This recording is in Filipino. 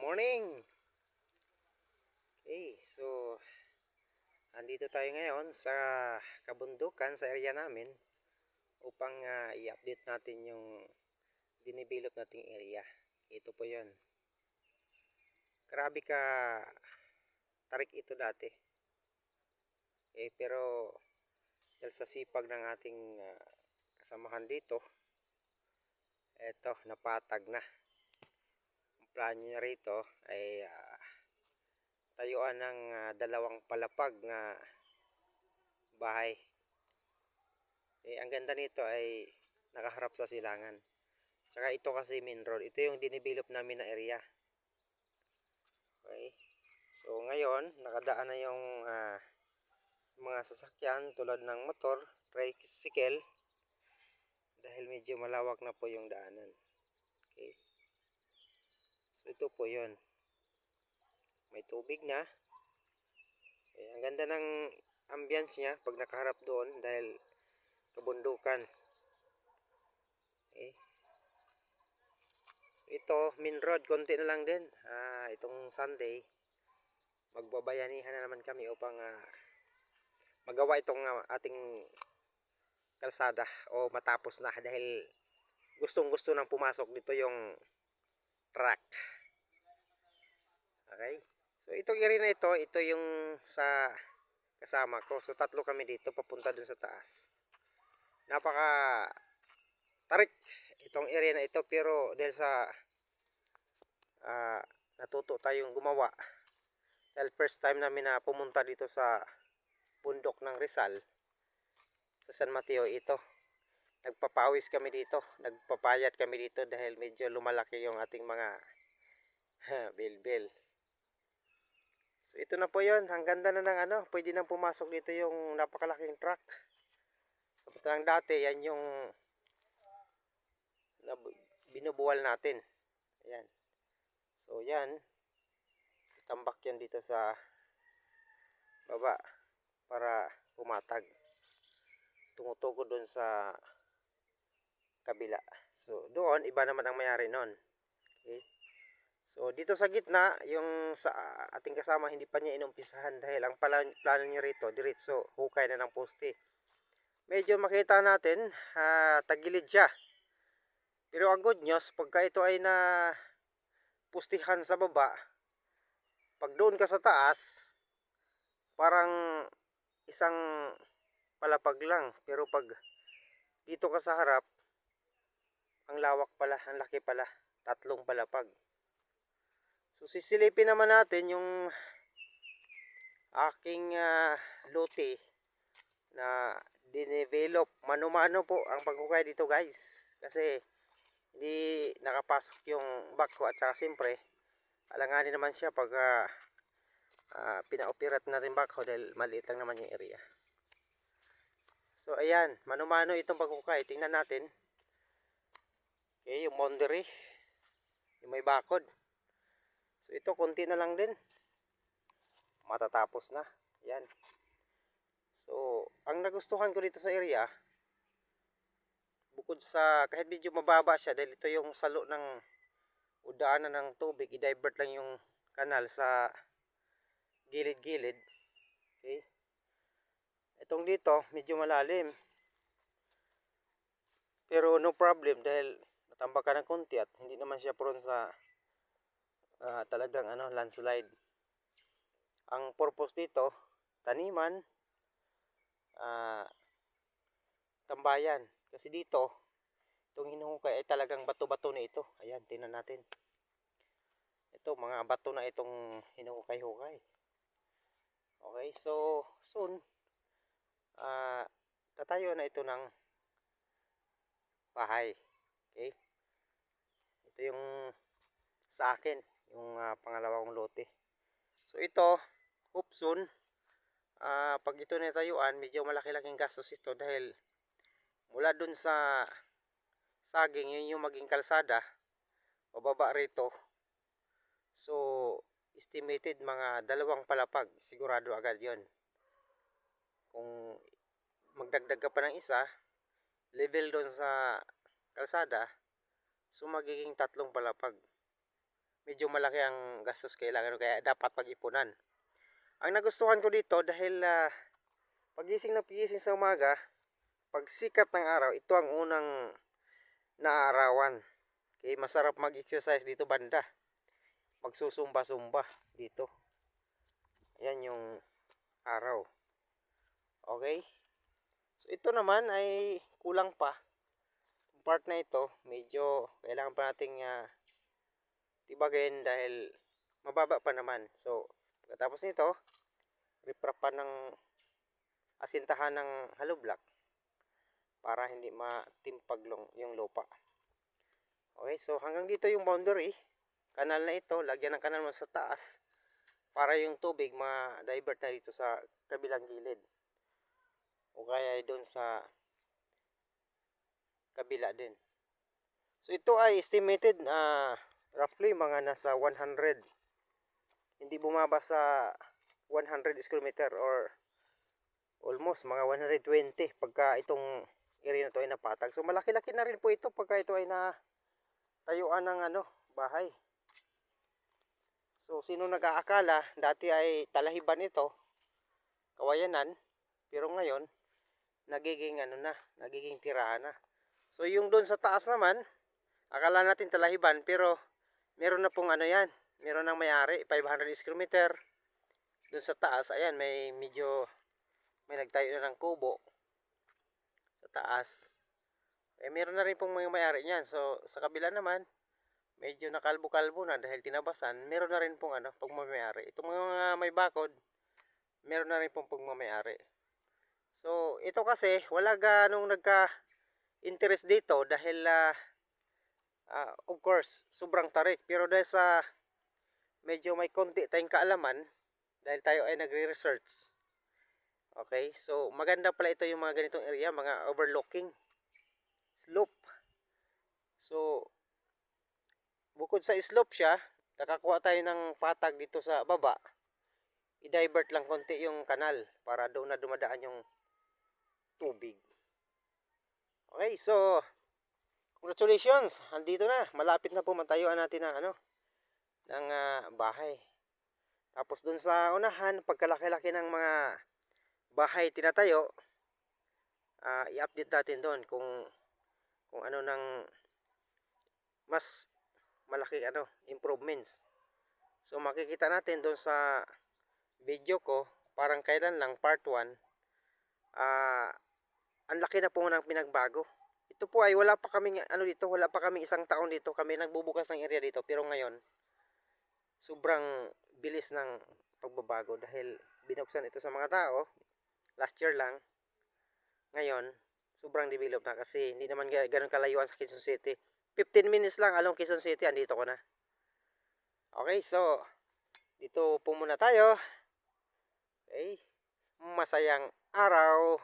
morning! Okay, so andito tayo ngayon sa kabundukan sa area namin upang ah, i-update natin yung dinibilop nating area. Ito po yon. Grabe ka tarik ito dati. Eh, pero dahil sa sipag ng ating ah, kasamahan dito, eto, napatag na plano niya rito ay ah, tayuan ng ah, dalawang palapag na bahay. Eh, ang ganda nito ay nakaharap sa silangan. Tsaka ito kasi main road. Ito yung dinibilop namin na area. Okay. So ngayon, nakadaan na yung ah, mga sasakyan tulad ng motor, tricycle dahil medyo malawak na po yung daanan. Okay. Ito po 'yon. May tubig na. Eh, ang ganda ng ambience niya pag nakaharap doon dahil kabundukan. Okay. So ito, main road, konti na lang din. Ah, itong Sunday, magbabayanihan na naman kami upang ah, magawa itong ah, ating kalsada o matapos na dahil gustong gusto nang pumasok dito yung truck. Okay? So itong area na ito, ito yung sa kasama ko. So tatlo kami dito papunta dun sa taas. Napaka tarik itong area na ito pero dahil sa ah, natuto tayong gumawa dahil first time namin na pumunta dito sa bundok ng Rizal sa San Mateo ito nagpapawis kami dito nagpapayat kami dito dahil medyo lumalaki yung ating mga bilbil so ito na po yun ang ganda na ng ano pwede nang pumasok dito yung napakalaking truck samantalang dati yan yung binubuwal natin ayan so yan tambak yan dito sa baba para pumatag tumutugo doon sa kabila. So, doon, iba naman ang mayari nun. Okay? So, dito sa gitna, yung sa ating kasama, hindi pa niya inumpisahan dahil ang plano niya rito, diretso, hukay na ng poste. Medyo makita natin, ah, tagilid siya. Pero ang good news, pagka ito ay na pustihan sa baba, pag doon ka sa taas, parang isang palapag lang. Pero pag dito ka sa harap, ang lawak pala, ang laki pala. Tatlong palapag. So sisilipin naman natin yung aking ah, lote na dinevelop. Mano-mano po ang paghukay dito guys. Kasi hindi nakapasok yung backho at saka siyempre alanganin naman siya pag ah, ah, pina-operate natin backho dahil maliit lang naman yung area. So ayan, mano-mano itong paghukay. Tingnan natin. Okay, yung boundary. Yung may bakod. So ito konti na lang din. Matatapos na. Yan. So, ang nagustuhan ko dito sa area, bukod sa kahit medyo mababa siya dahil ito yung salo ng udaanan ng tubig, i-divert lang yung kanal sa gilid-gilid. Okay? Itong dito, medyo malalim. Pero no problem dahil natambak ka ng konti at hindi naman siya prone sa ah, talagang ano, landslide. Ang purpose dito, taniman, ah, tambayan. Kasi dito, itong hinuhukay ay talagang bato-bato na ito. Ayan, tingnan natin. Ito, mga bato na itong hinuhukay-hukay. Okay, so soon, ah tatayo na ito ng bahay. Okay? Ito yung sa akin, yung ah, pangalawang lote. So ito, hope soon, ah, pag ito natayuan, medyo malaki-laking gastos ito dahil mula dun sa saging, yun yung maging kalsada, pababa rito. So, estimated mga dalawang palapag, sigurado agad yon Kung magdagdag ka pa ng isa, level doon sa kalsada, so magiging tatlong palapag. Medyo malaki ang gastos kailangan kaya dapat pag-ipunan. Ang nagustuhan ko dito dahil ah, pagising na pagising sa umaga, pag sikat ng araw, ito ang unang naarawan. Kaya masarap mag-exercise dito banda. Magsusumba-sumba dito. Ayan yung araw. Okay? So ito naman ay kulang pa. Part na ito, medyo kailangan pa nating ah, tibagin dahil mababa pa naman. So, pagkatapos nito, riprap pa ng asintahan ng hollow block para hindi matimpag yung lupa. Okay, so hanggang dito yung boundary. Kanal na ito, lagyan ng kanal mo sa taas para yung tubig ma-divert na dito sa kabilang gilid. O kaya doon sa kabila din. So ito ay estimated na roughly mga nasa 100. Hindi bumaba sa 100 square meter or almost mga 120 pagka itong area na to ay napatag. So malaki-laki na rin po ito pagka ito ay na tayuan ng ano, bahay. So sino nag-aakala dati ay talahiban ito, kawayanan, pero ngayon nagiging ano na, nagiging tirahan na. So yung doon sa taas naman, akala natin talahiban pero meron na pong ano yan, meron nang may-ari, 500 square meter. Doon sa taas, ayan, may medyo may nagtayo na ng kubo sa taas. Eh meron na rin pong mga may-ari niyan. So sa kabila naman, medyo nakalbo-kalbo na dahil tinabasan, meron na rin pong ano, pagmamayari. Itong mga may bakod, meron na rin pong pagmamayari. So, ito kasi, wala ganong nagka-interest dito dahil, ah, ah, of course, sobrang tarik. Pero dahil sa medyo may konti tayong kaalaman, dahil tayo ay nagre-research. Okay, so maganda pala ito yung mga ganitong area, mga overlooking slope. So, bukod sa slope siya, nakakuha tayo ng patag dito sa baba. I-divert lang konti yung kanal para doon na dumadaan yung tubig. Okay, so congratulations, andito na. Malapit na po matayuan natin ng ano ng ah, bahay. Tapos doon sa unahan, pagkalaki-laki ng mga bahay tinatayo, ah, i-update natin doon kung kung ano ng mas malaki ano improvements. So makikita natin doon sa video ko, parang kailan lang part 1, ah ang laki na po ng pinagbago. Ito po ay wala pa kaming ano dito, wala pa kaming isang taon dito. Kami nagbubukas ng area dito pero ngayon sobrang bilis ng pagbabago dahil binuksan ito sa mga tao last year lang. Ngayon, sobrang develop na kasi hindi naman ga- ganun kalayuan sa Quezon City. 15 minutes lang along Quezon City, andito ko na. Okay, so dito po muna tayo. Okay, masayang araw.